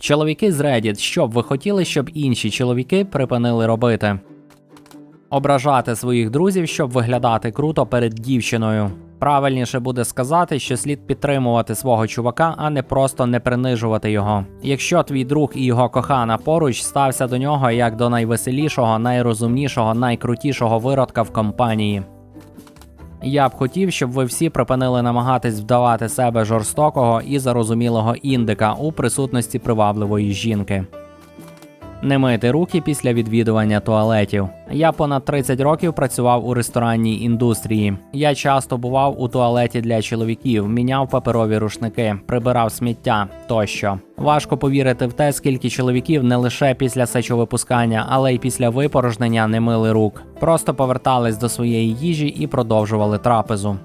Чоловіки з Reddit, що б ви хотіли, щоб інші чоловіки припинили робити? Ображати своїх друзів, щоб виглядати круто перед дівчиною. Правильніше буде сказати, що слід підтримувати свого чувака, а не просто не принижувати його. Якщо твій друг і його кохана поруч, стався до нього як до найвеселішого, найрозумнішого, найкрутішого виродка в компанії. Я б хотів, щоб ви всі припинили намагатись вдавати себе жорстокого і зарозумілого індика у присутності привабливої жінки. Не мити руки після відвідування туалетів. Я понад 30 років працював у ресторанній індустрії. Я часто бував у туалеті для чоловіків, міняв паперові рушники, прибирав сміття тощо. Важко повірити в те, скільки чоловіків не лише після сечовипускання, але й після випорожнення не мили рук. Просто повертались до своєї їжі і продовжували трапезу.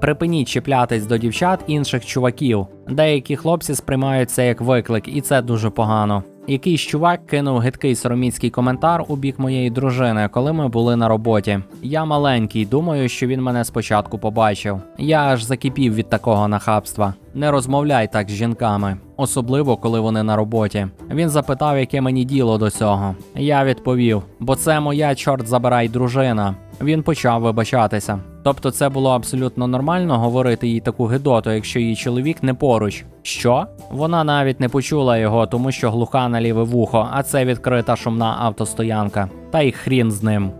Припиніть чіплятись до дівчат інших чуваків. Деякі хлопці сприймають це як виклик, і це дуже погано. Якийсь чувак кинув гидкий сороміцький коментар у бік моєї дружини, коли ми були на роботі. Я маленький, думаю, що він мене спочатку побачив. Я аж закипів від такого нахабства. Не розмовляй так з жінками, особливо коли вони на роботі. Він запитав, яке мені діло до цього. Я відповів: бо це моя чорт забирай дружина. Він почав вибачатися. Тобто, це було абсолютно нормально говорити їй таку гидоту, якщо її чоловік не поруч. Що? Вона навіть не почула його, тому що глуха на ліве вухо, а це відкрита шумна автостоянка. Та й хрін з ним.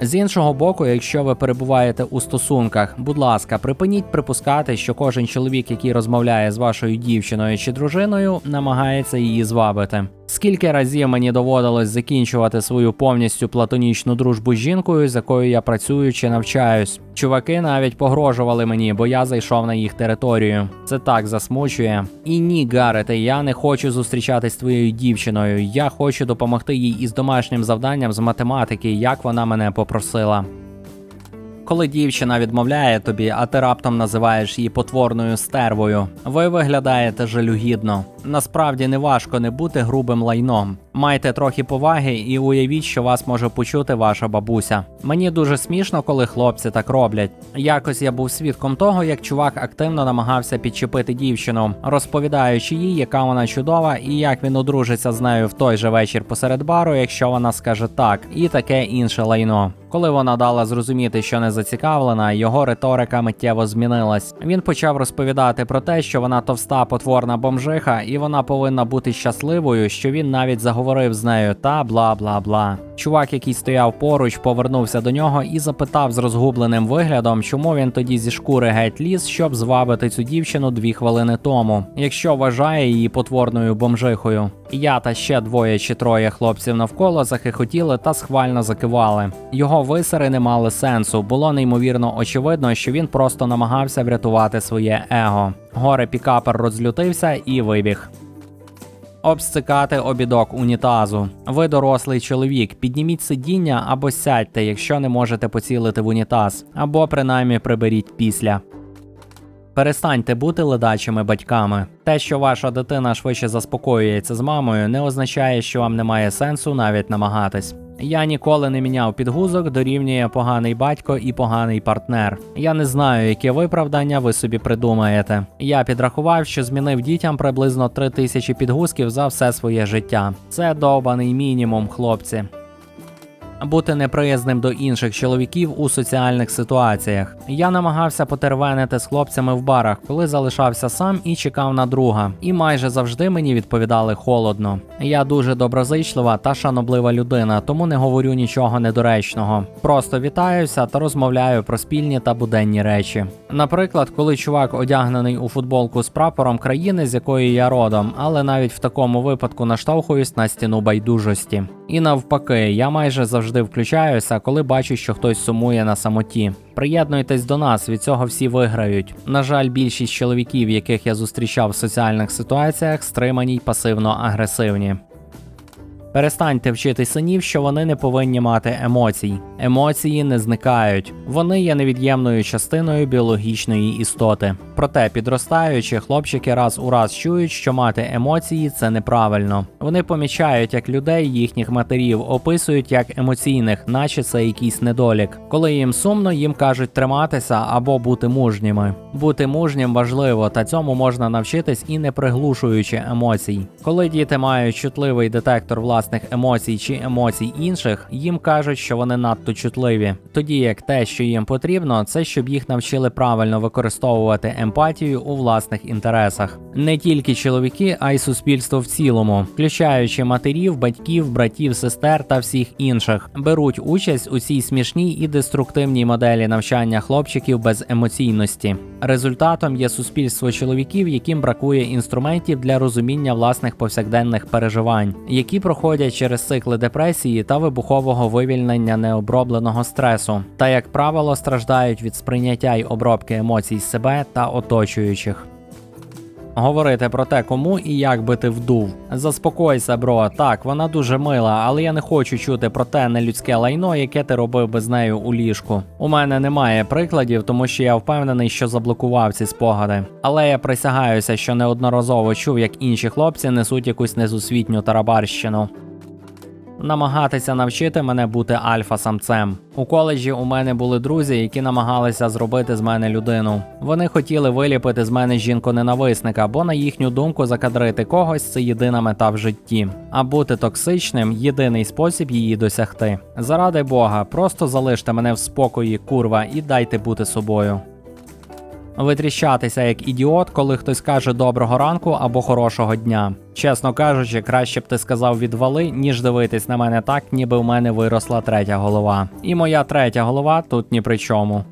З іншого боку, якщо ви перебуваєте у стосунках, будь ласка, припиніть припускати, що кожен чоловік, який розмовляє з вашою дівчиною чи дружиною, намагається її звабити. Скільки разів мені доводилось закінчувати свою повністю платонічну дружбу з жінкою, з якою я працюю чи навчаюсь. Чуваки навіть погрожували мені, бо я зайшов на їх територію. Це так засмучує. І ні, Гарете, я не хочу зустрічатись з твоєю дівчиною. Я хочу допомогти їй із домашнім завданням з математики, як вона мене попросила. Коли дівчина відмовляє тобі, а ти раптом називаєш її потворною стервою, ви виглядаєте жалюгідно. Насправді не важко не бути грубим лайном. Майте трохи поваги і уявіть, що вас може почути ваша бабуся. Мені дуже смішно, коли хлопці так роблять. Якось я був свідком того, як чувак активно намагався підчепити дівчину, розповідаючи їй, яка вона чудова, і як він одружиться з нею в той же вечір посеред бару, якщо вона скаже так, і таке інше лайно. Коли вона дала зрозуміти, що не зацікавлена, його риторика миттєво змінилась. Він почав розповідати про те, що вона товста потворна бомжиха, і вона повинна бути щасливою, що він навіть заговорив з нею та бла бла бла. Чувак, який стояв поруч, повернувся до нього і запитав з розгубленим виглядом, чому він тоді зі шкури геть ліз, щоб звабити цю дівчину дві хвилини тому, якщо вважає її потворною бомжихою. Я та ще двоє чи троє хлопців навколо захихотіли та схвально закивали. Його висери не мали сенсу. Було неймовірно очевидно, що він просто намагався врятувати своє его. Горе пікапер розлютився і вибіг. Обсцикати обідок унітазу. Ви дорослий чоловік. Підніміть сидіння або сядьте, якщо не можете поцілити в унітаз, або принаймні приберіть після. Перестаньте бути ледачими батьками. Те, що ваша дитина швидше заспокоюється з мамою, не означає, що вам немає сенсу навіть намагатись. Я ніколи не міняв підгузок, дорівнює поганий батько і поганий партнер. Я не знаю, яке виправдання ви собі придумаєте. Я підрахував, що змінив дітям приблизно 3 тисячі підгузків за все своє життя. Це довбаний мінімум, хлопці. Бути неприязним до інших чоловіків у соціальних ситуаціях. Я намагався потервенити з хлопцями в барах, коли залишався сам і чекав на друга. І майже завжди мені відповідали холодно. Я дуже доброзичлива та шаноблива людина, тому не говорю нічого недоречного. Просто вітаюся та розмовляю про спільні та буденні речі. Наприклад, коли чувак одягнений у футболку з прапором країни, з якої я родом, але навіть в такому випадку наштовхуюсь на стіну байдужості. І навпаки, я майже завжди включаюся, коли бачу, що хтось сумує на самоті. Приєднуйтесь до нас, від цього всі виграють. На жаль, більшість чоловіків, яких я зустрічав в соціальних ситуаціях, стримані й пасивно агресивні. Перестаньте вчити синів, що вони не повинні мати емоцій. Емоції не зникають. Вони є невід'ємною частиною біологічної істоти. Проте, підростаючи, хлопчики раз у раз чують, що мати емоції це неправильно. Вони помічають, як людей їхніх матерів описують як емоційних, наче це якийсь недолік. Коли їм сумно, їм кажуть триматися або бути мужніми. Бути мужнім важливо, та цьому можна навчитись і не приглушуючи емоцій. Коли діти мають чутливий детектор власних емоцій чи емоцій інших, їм кажуть, що вони надто чутливі. Тоді як те, що їм потрібно, це щоб їх навчили правильно використовувати емпатію у власних інтересах. Не тільки чоловіки, а й суспільство в цілому, включаючи матерів, батьків, братів, сестер та всіх інших, беруть участь у цій смішній і деструктивній моделі навчання хлопчиків без емоційності. Результатом є суспільство чоловіків, яким бракує інструментів для розуміння власних повсякденних переживань, які проходять через цикли депресії та вибухового вивільнення необробленого стресу, та як правило страждають від сприйняття й обробки емоцій себе та оточуючих. Говорити про те, кому і як би ти вдув. Заспокойся, бро. Так, вона дуже мила, але я не хочу чути про те нелюдське лайно, яке ти робив би з нею у ліжку. У мене немає прикладів, тому що я впевнений, що заблокував ці спогади. Але я присягаюся, що неодноразово чув, як інші хлопці несуть якусь незусвітню тарабарщину. Намагатися навчити мене бути альфа-самцем. У коледжі у мене були друзі, які намагалися зробити з мене людину. Вони хотіли виліпити з мене жінку-ненависника, бо на їхню думку закадрити когось це єдина мета в житті. А бути токсичним єдиний спосіб її досягти. Заради Бога, просто залиште мене в спокої, курва, і дайте бути собою. Витріщатися як ідіот, коли хтось каже доброго ранку або хорошого дня. Чесно кажучи, краще б ти сказав відвали, ніж дивитись на мене так, ніби в мене виросла третя голова. І моя третя голова тут ні при чому.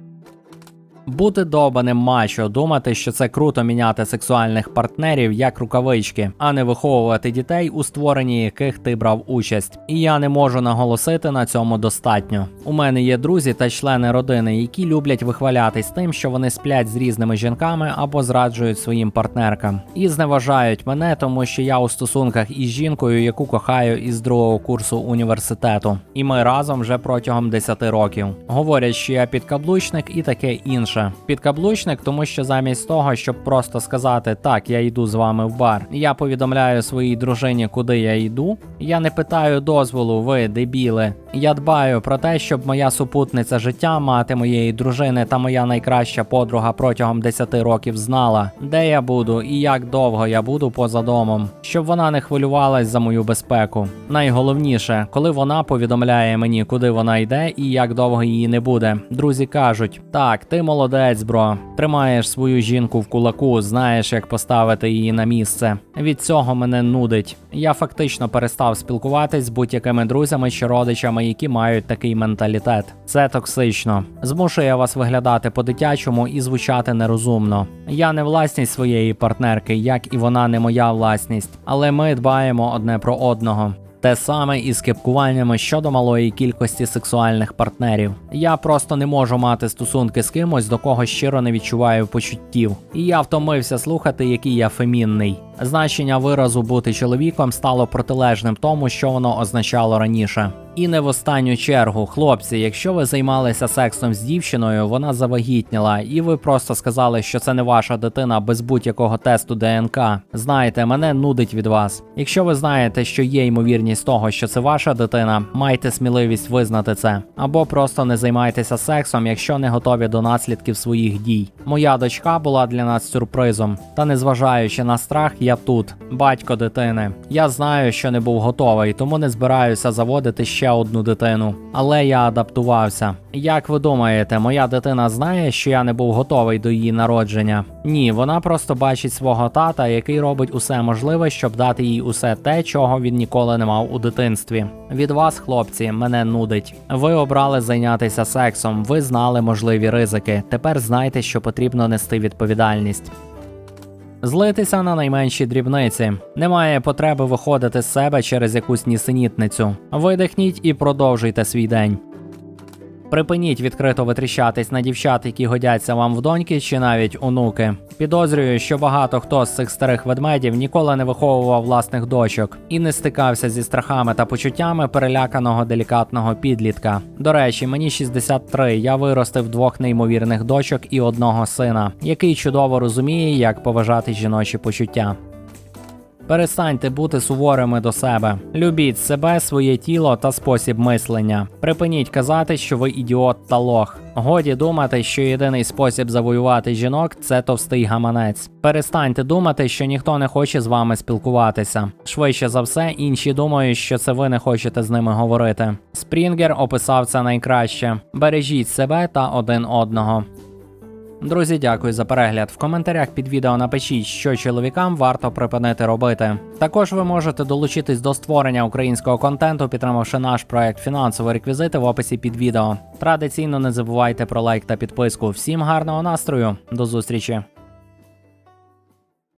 Бути добаним мачо, думати, що це круто міняти сексуальних партнерів як рукавички, а не виховувати дітей, у створенні яких ти брав участь. І я не можу наголосити на цьому достатньо. У мене є друзі та члени родини, які люблять вихвалятись тим, що вони сплять з різними жінками або зраджують своїм партнеркам, і зневажають мене, тому що я у стосунках із жінкою, яку кохаю із другого курсу університету. І ми разом вже протягом 10 років. Говорять, що я підкаблучник і таке інше. Підкаблучник, тому що замість того, щоб просто сказати так, я йду з вами в бар, я повідомляю своїй дружині, куди я йду. Я не питаю дозволу, ви дебіли. Я дбаю про те, щоб моя супутниця життя, мати моєї дружини та моя найкраща подруга протягом 10 років знала, де я буду і як довго я буду поза домом, щоб вона не хвилювалась за мою безпеку. Найголовніше, коли вона повідомляє мені, куди вона йде і як довго її не буде. Друзі кажуть: так, ти молодець, бро, тримаєш свою жінку в кулаку, знаєш, як поставити її на місце. Від цього мене нудить. Я фактично перестав спілкуватись з будь-якими друзями чи родичами, які мають такий менталітет. Це токсично. Змушує вас виглядати по-дитячому і звучати нерозумно. Я не власність своєї партнерки, як і вона не моя власність, але ми дбаємо одне про одного. Те саме і з кепкуваннями щодо малої кількості сексуальних партнерів. Я просто не можу мати стосунки з кимось, до кого щиро не відчуваю почуттів. І я втомився слухати, який я фемінний. Значення виразу бути чоловіком стало протилежним тому, що воно означало раніше. І не в останню чергу, хлопці, якщо ви займалися сексом з дівчиною, вона завагітніла, і ви просто сказали, що це не ваша дитина без будь-якого тесту ДНК. Знаєте, мене нудить від вас. Якщо ви знаєте, що є ймовірність того, що це ваша дитина, майте сміливість визнати це, або просто не займайтеся сексом, якщо не готові до наслідків своїх дій. Моя дочка була для нас сюрпризом, та незважаючи на страх, я тут, батько дитини. Я знаю, що не був готовий, тому не збираюся заводити ще одну дитину. Але я адаптувався. Як ви думаєте, моя дитина знає, що я не був готовий до її народження? Ні, вона просто бачить свого тата, який робить усе можливе, щоб дати їй усе те, чого він ніколи не мав у дитинстві. Від вас, хлопці, мене нудить. Ви обрали зайнятися сексом, ви знали можливі ризики. Тепер знайте, що потрібно нести відповідальність. Злитися на найменші дрібниці. Немає потреби виходити з себе через якусь нісенітницю. Видихніть і продовжуйте свій день. Припиніть відкрито витріщатись на дівчат, які годяться вам в доньки чи навіть онуки. Підозрюю, що багато хто з цих старих ведмедів ніколи не виховував власних дочок і не стикався зі страхами та почуттями переляканого делікатного підлітка. До речі, мені 63, Я виростив двох неймовірних дочок і одного сина, який чудово розуміє, як поважати жіночі почуття. Перестаньте бути суворими до себе. Любіть себе, своє тіло та спосіб мислення. Припиніть казати, що ви ідіот та лох. Годі думати, що єдиний спосіб завоювати жінок це товстий гаманець. Перестаньте думати, що ніхто не хоче з вами спілкуватися. Швидше за все, інші думають, що це ви не хочете з ними говорити. Спрінгер описав це найкраще: бережіть себе та один одного. Друзі, дякую за перегляд. В коментарях під відео напишіть, що чоловікам варто припинити робити. Також ви можете долучитись до створення українського контенту, підтримавши наш проект фінансові реквізити в описі під відео. Традиційно не забувайте про лайк та підписку. Всім гарного настрою, до зустрічі!